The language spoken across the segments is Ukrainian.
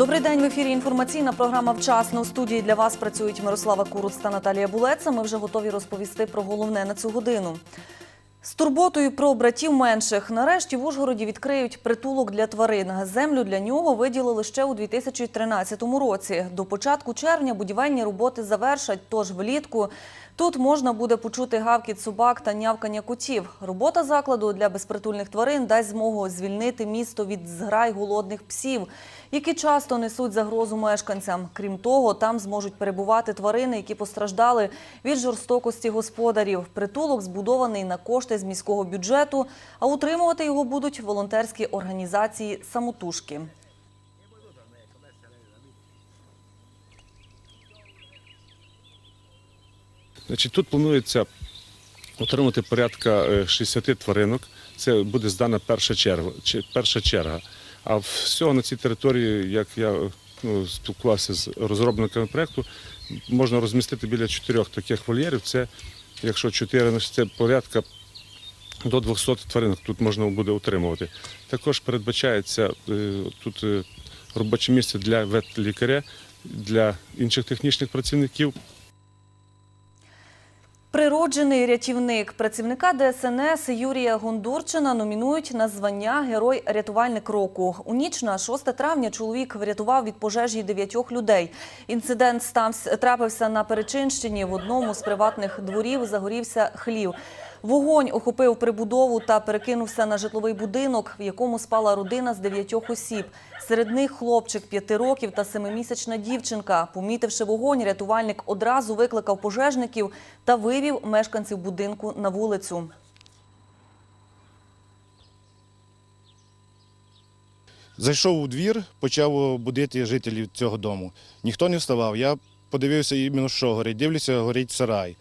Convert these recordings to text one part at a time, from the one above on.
Добрий день в ефірі. Інформаційна програма Вчасно у студії для вас працюють Мирослава Куруц та Наталія Булеца. Ми вже готові розповісти про головне на цю годину. З турботою про братів менших нарешті в Ужгороді відкриють притулок для тварин. Землю для нього виділили ще у 2013 році. До початку червня будівельні роботи завершать, тож влітку тут можна буде почути гавкіт собак та нявкання котів. Робота закладу для безпритульних тварин дасть змогу звільнити місто від зграй голодних псів, які часто несуть загрозу мешканцям. Крім того, там зможуть перебувати тварини, які постраждали від жорстокості господарів. Притулок збудований на кошти з міського бюджету, а утримувати його будуть волонтерські організації самотужки. Значить, тут планується отримати порядка е, 60 тваринок. Це буде здана перша черга. Перша черга. А всього на цій території, як я ну, спілкувався з розробниками проєкту, можна розмістити біля чотирьох таких вольєрів. Це, якщо чотири, це порядка до 200 тваринок тут можна буде утримувати. Також передбачається е, тут е, робоче місце для ветлікаря, для інших технічних працівників. Природжений рятівник працівника ДСНС Юрія Гондурчина номінують на звання Герой-рятувальник року. У ніч на 6 травня чоловік врятував від пожежі дев'ятьох людей. Інцидент трапився на Перечинщині. В одному з приватних дворів загорівся хлів. Вогонь охопив прибудову та перекинувся на житловий будинок, в якому спала родина з дев'ятьох осіб. Серед них хлопчик п'яти років та семимісячна дівчинка. Помітивши вогонь, рятувальник одразу викликав пожежників та вивів мешканців будинку на вулицю. Зайшов у двір, почав будити жителів цього дому. Ніхто не вставав. Я подивився іменно, що горить. Дивлюся, горить сарай.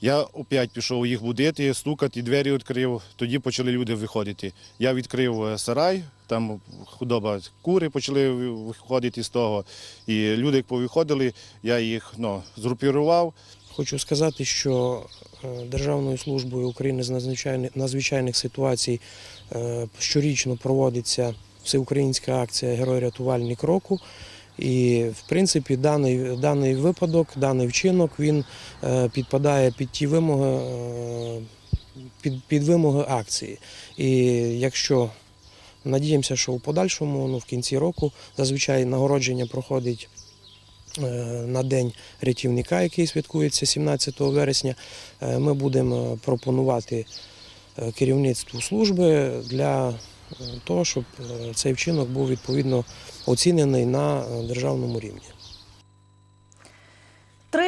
Я опять пішов їх будити, стукати, двері відкрив. Тоді почали люди виходити. Я відкрив е, сарай, там худоба кури почали виходити з того. І люди, як повиходили, я їх ну, згрупірував. Хочу сказати, що е, Державною службою України з надзвичайних, ситуацій е, щорічно проводиться всеукраїнська акція Герой-рятувальник року. І, в принципі, даний, даний випадок, даний вчинок він е, підпадає під ті вимоги, під, під вимоги акції. І якщо надіємося, що у подальшому, ну в кінці року, зазвичай нагородження проходить на день рятівника, який святкується 17 вересня, е, ми будемо пропонувати е, керівництву служби для е, того, щоб е, цей вчинок був відповідно оцінений на е, державному рівні.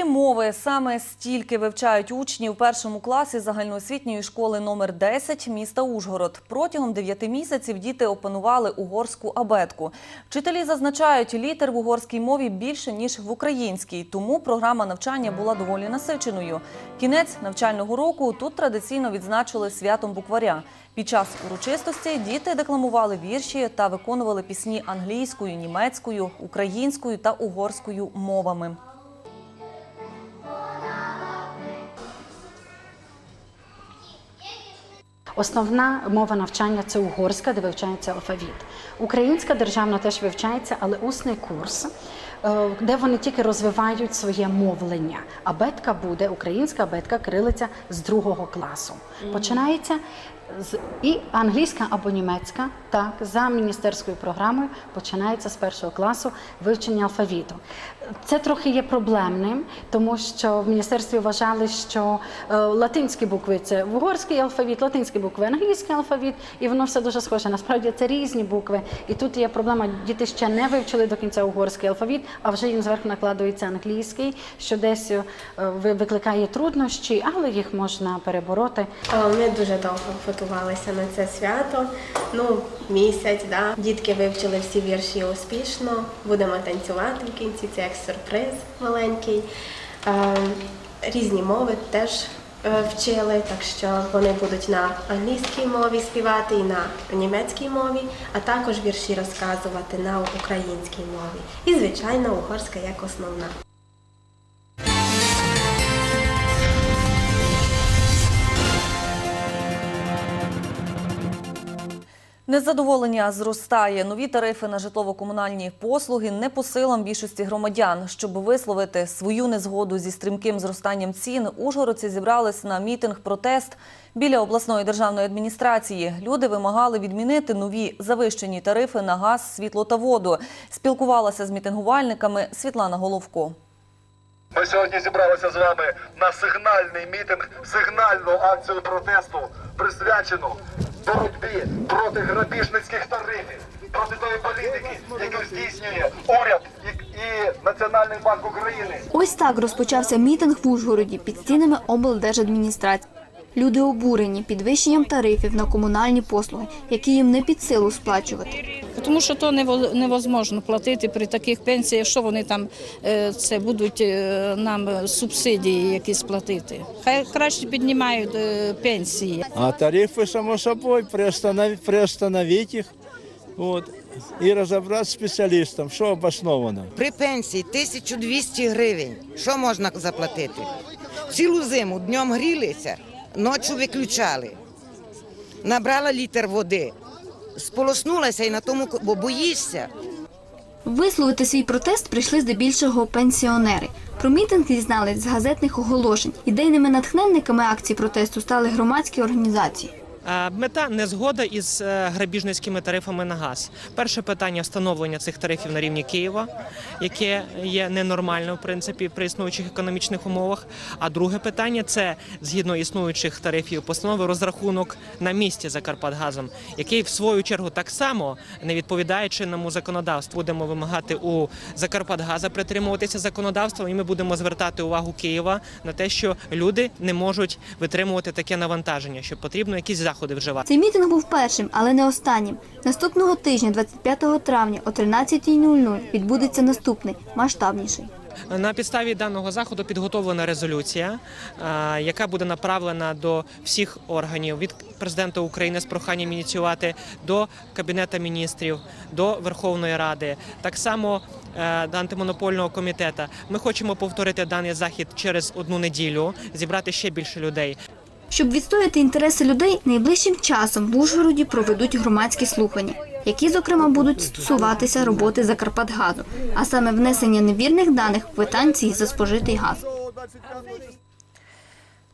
Мови саме стільки вивчають учні у першому класі загальноосвітньої школи номер 10 міста Ужгород. Протягом дев'яти місяців діти опанували угорську абетку. Вчителі зазначають, літер в угорській мові більше ніж в українській, тому програма навчання була доволі насиченою. Кінець навчального року тут традиційно відзначили святом букваря. Під час урочистості діти декламували вірші та виконували пісні англійською, німецькою, українською та угорською мовами. Основна мова навчання це угорська, де вивчається алфавіт. Українська державна теж вивчається, але усний курс, е, де вони тільки розвивають своє мовлення. Абетка буде українська абетка крилиця з другого класу. Починається з і англійська або німецька, так за міністерською програмою починається з першого класу вивчення алфавіту. Це трохи є проблемним, тому що в міністерстві вважали, що е, латинські букви це угорський алфавіт, латинські букви англійський алфавіт, і воно все дуже схоже. Насправді це різні букви. І тут є проблема. Діти ще не вивчили до кінця угорський алфавіт, а вже їм зверху накладується англійський, що десь е, ви- викликає труднощі, але їх можна перебороти. Ми дуже довго готувалися на це свято. Ну, місяць, да. Дітки вивчили всі вірші успішно. Будемо танцювати в кінці. Це як сюрприз маленький. Е, Різні мови теж е, вчили, так що вони будуть на англійській мові співати і на німецькій мові, а також вірші розказувати на українській мові. І, звичайно, угорська як основна. Незадоволення зростає. Нові тарифи на житлово-комунальні послуги не по силам більшості громадян. Щоб висловити свою незгоду зі стрімким зростанням цін, ужгородці зібрались на мітинг-протест біля обласної державної адміністрації. Люди вимагали відмінити нові завищені тарифи на газ, світло та воду. Спілкувалася з мітингувальниками Світлана Головко. Ми сьогодні зібралися з вами на сигнальний мітинг, сигнальну акцію протесту, присвячену боротьбі проти грабіжницьких тарифів, проти тої політики, яку здійснює уряд і, і Національний банк України. Ось так розпочався мітинг в Ужгороді під стінами облдержадміністрації. Люди обурені підвищенням тарифів на комунальні послуги, які їм не під силу сплачувати. Тому що то невозможно платити при таких пенсіях, що вони там е, це будуть е, нам субсидії якісь платити. Хай краще піднімають е, пенсії. А тарифы, само собой, приостанов- приостановить их вот, и разобрать с специалистом, что обосновано. При пенсії 1200 гривень. Що можна заплатити? Цілу зиму днем грілися, ночі виключали. Набрала літр води, сполоснулася і на тому, бо боїшся. Висловити свій протест прийшли здебільшого пенсіонери. Про мітинг дізнались з газетних оголошень. Ідейними натхненниками акції протесту стали громадські організації. Е, Мета не згода із е, грабіжницькими тарифами на газ. Перше питання встановлення цих тарифів на рівні Києва, яке є ненормально в принципі при існуючих економічних умовах. А друге питання це згідно існуючих тарифів постанови розрахунок на місці Закарпатгазом, який в свою чергу так само не відповідає чинному законодавству. Будемо вимагати у Закарпатгаза притримуватися законодавства, і ми будемо звертати увагу Києва на те, що люди не можуть витримувати таке навантаження, що потрібно якісь заходи вживати. Цей мітинг був першим, але не останнім. Наступного тижня, 25 травня о 13.00 відбудеться наступний, масштабніший. На підставі даного заходу підготовлена резолюція, е, яка буде направлена до всіх органів від президента України з проханням ініціювати до Кабінету міністрів, до Верховної Ради, так само е, до антимонопольного комітету. Ми хочемо повторити даний захід через одну неділю, зібрати ще більше людей. Щоб відстояти інтереси людей, найближчим часом в Ужгороді проведуть громадські слухання, які, зокрема, будуть стосуватися роботи Закарпатгазу, а саме внесення невірних даних в квитанції за спожитий газ.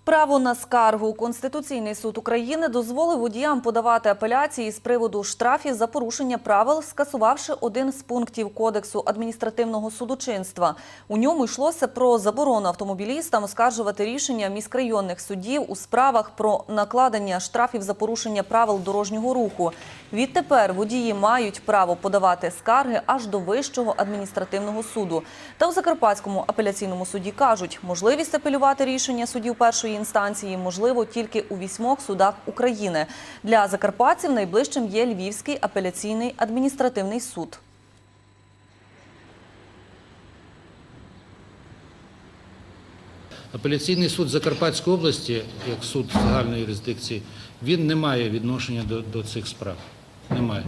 Право на скаргу. Конституційний суд України дозволив водіям подавати апеляції з приводу штрафів за порушення правил, скасувавши один з пунктів Кодексу адміністративного судочинства. У ньому йшлося про заборону автомобілістам оскаржувати рішення міськрайонних судів у справах про накладення штрафів за порушення правил дорожнього руху. Відтепер водії мають право подавати скарги аж до Вищого адміністративного суду. Та у Закарпатському апеляційному суді кажуть, можливість апелювати рішення судів першої інстанції можливо тільки у вісьмох судах України. Для закарпатців найближчим є Львівський апеляційний адміністративний суд. Апеляційний суд Закарпатської області, як суд загальної юрисдикції, він не має відношення до, до цих справ. Немає.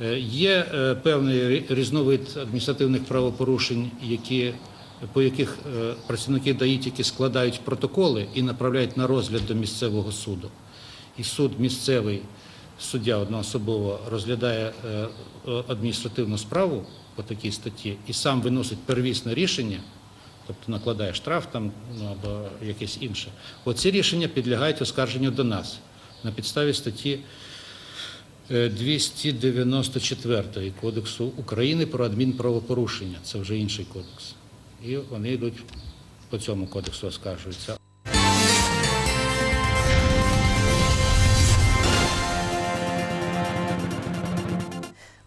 Е, Є е, певний різновид адміністративних правопорушень, які, по яких е, працівники ДАІ тільки складають протоколи і направляють на розгляд до місцевого суду. І суд місцевий, суддя одноособово розглядає е, е, адміністративну справу по такій статті і сам виносить первісне рішення, тобто накладає штраф там ну, або якесь інше. Оці рішення підлягають оскарженню до нас на підставі статті е, 294 Кодексу України про адмінправопорушення. Це вже інший кодекс. І вони йдуть по цьому кодексу оскаржуються.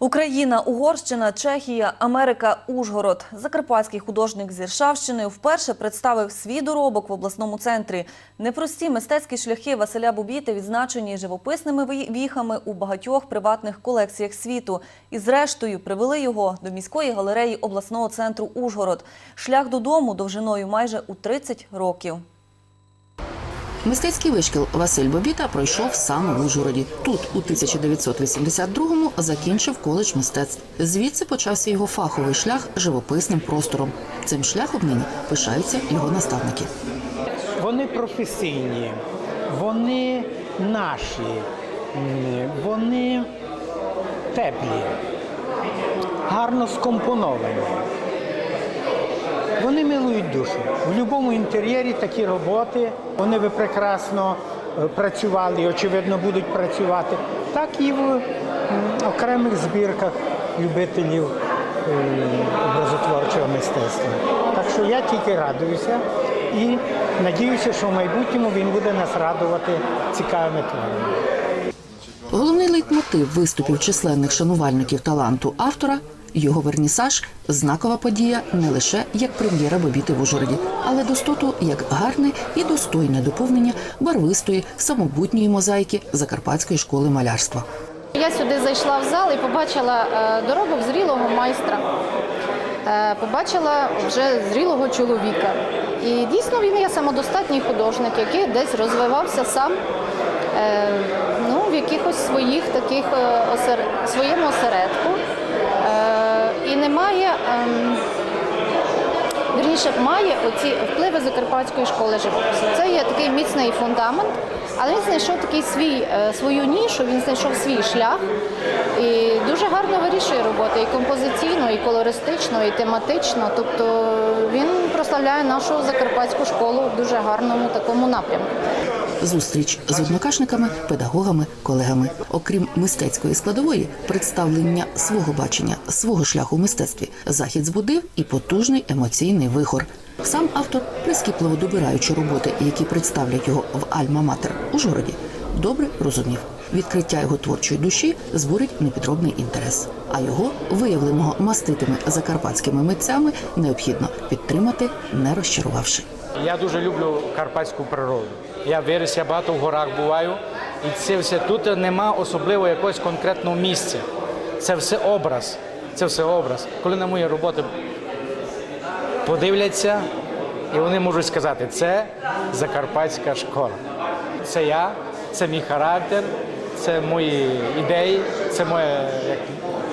Україна, Угорщина, Чехія, Америка, Ужгород. Закарпатський художник з Іршавщини вперше представив свій доробок в обласному центрі. Непрості мистецькі шляхи Василя Бубіти відзначені живописними віхами у багатьох приватних колекціях світу. І зрештою привели його до міської галереї обласного центру Ужгород. Шлях додому довжиною майже у 30 років. Мистецький вишкіл Василь Бобіта пройшов саме в Ужгороді. Тут у 1982-му закінчив коледж мистецтв. Звідси почався його фаховий шлях живописним простором. Цим шляхом нині пишаються його наставники. Вони професійні, вони наші, вони теплі, гарно скомпоновані. Вони милують душу. В будь-якому інтер'єрі такі роботи, вони би прекрасно е, працювали очевидно, будуть працювати, так і в окремих збірках любителів е, образотворчого мистецтва. Так що я тільки радуюся і надіюся, що в майбутньому він буде нас радувати цікавими творами. Головний лейтмотив виступів численних шанувальників таланту автора його вернісаж знакова подія не лише як прем'єра Бобіти в Ужгороді, але достоту як гарне і достойне доповнення барвистої самобутньої мозаїки Закарпатської школи малярства. Я сюди зайшла в зал і побачила е, доробок зрілого майстра. Е, Побачила вже зрілого чоловіка. І дійсно він є самодостатній художник, який десь розвивався сам е, ну, в якихось своїх таких осер- своєму осередку. І немає. ем, Вірніше має оці впливи Закарпатської школи живопису. Це є такий міцний фундамент, але він знайшов такий свій, е, свою нішу, він знайшов свій шлях і дуже гарно вирішує роботи і композиційно, і колористично, і тематично. Тобто він прославляє нашу закарпатську школу в дуже гарному такому напрямку. Зустріч з однокашниками, педагогами, колегами. Окрім мистецької складової, представлення свого бачення, свого шляху в мистецтві, захід збудив і потужний емоційний вихор. Сам автор, прискіпливо добираючи роботи, які представлять його в Альма-Матер Ужгороді, добре розумів. Відкриття його творчої душі збурить непідробний інтерес, а його, виявленого маститими закарпатськими митцями, необхідно підтримати, не розчарувавши. Я дуже люблю карпатську природу. Я виріс, я багато в горах буваю, і це все тут нема особливо якогось конкретного місця. Це все образ. Це все образ. Коли на мої роботи подивляться, і вони можуть сказати, це закарпатська школа. Це я, це мій характер, це мої ідеї, це моє, як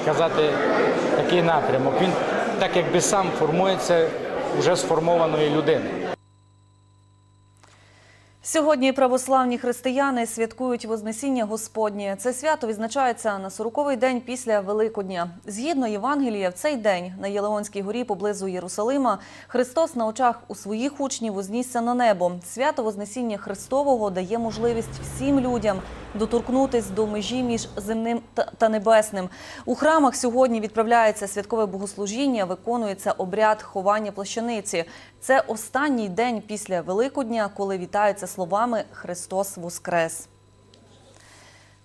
казати, такий напрямок. Він так якби сам формується вже сформованої людини. Сьогодні православні християни святкують Вознесіння Господнє. Це свято відзначається на 40-й день після Великодня. Згідно Євангелія, в цей день на Єлеонській горі поблизу Єрусалима Христос на очах у своїх учнів вознісся на небо. Свято Вознесіння Христового дає можливість всім людям доторкнутись до межі між земним та небесним. У храмах сьогодні відправляється святкове богослужіння, виконується обряд ховання плащаниці. Це останній день після Великодня, коли вітаються словами Христос Воскрес.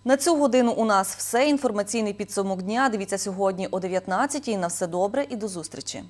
На цю годину у нас все. Інформаційний підсумок дня. Дивіться сьогодні о 19-й. На все добре і до зустрічі.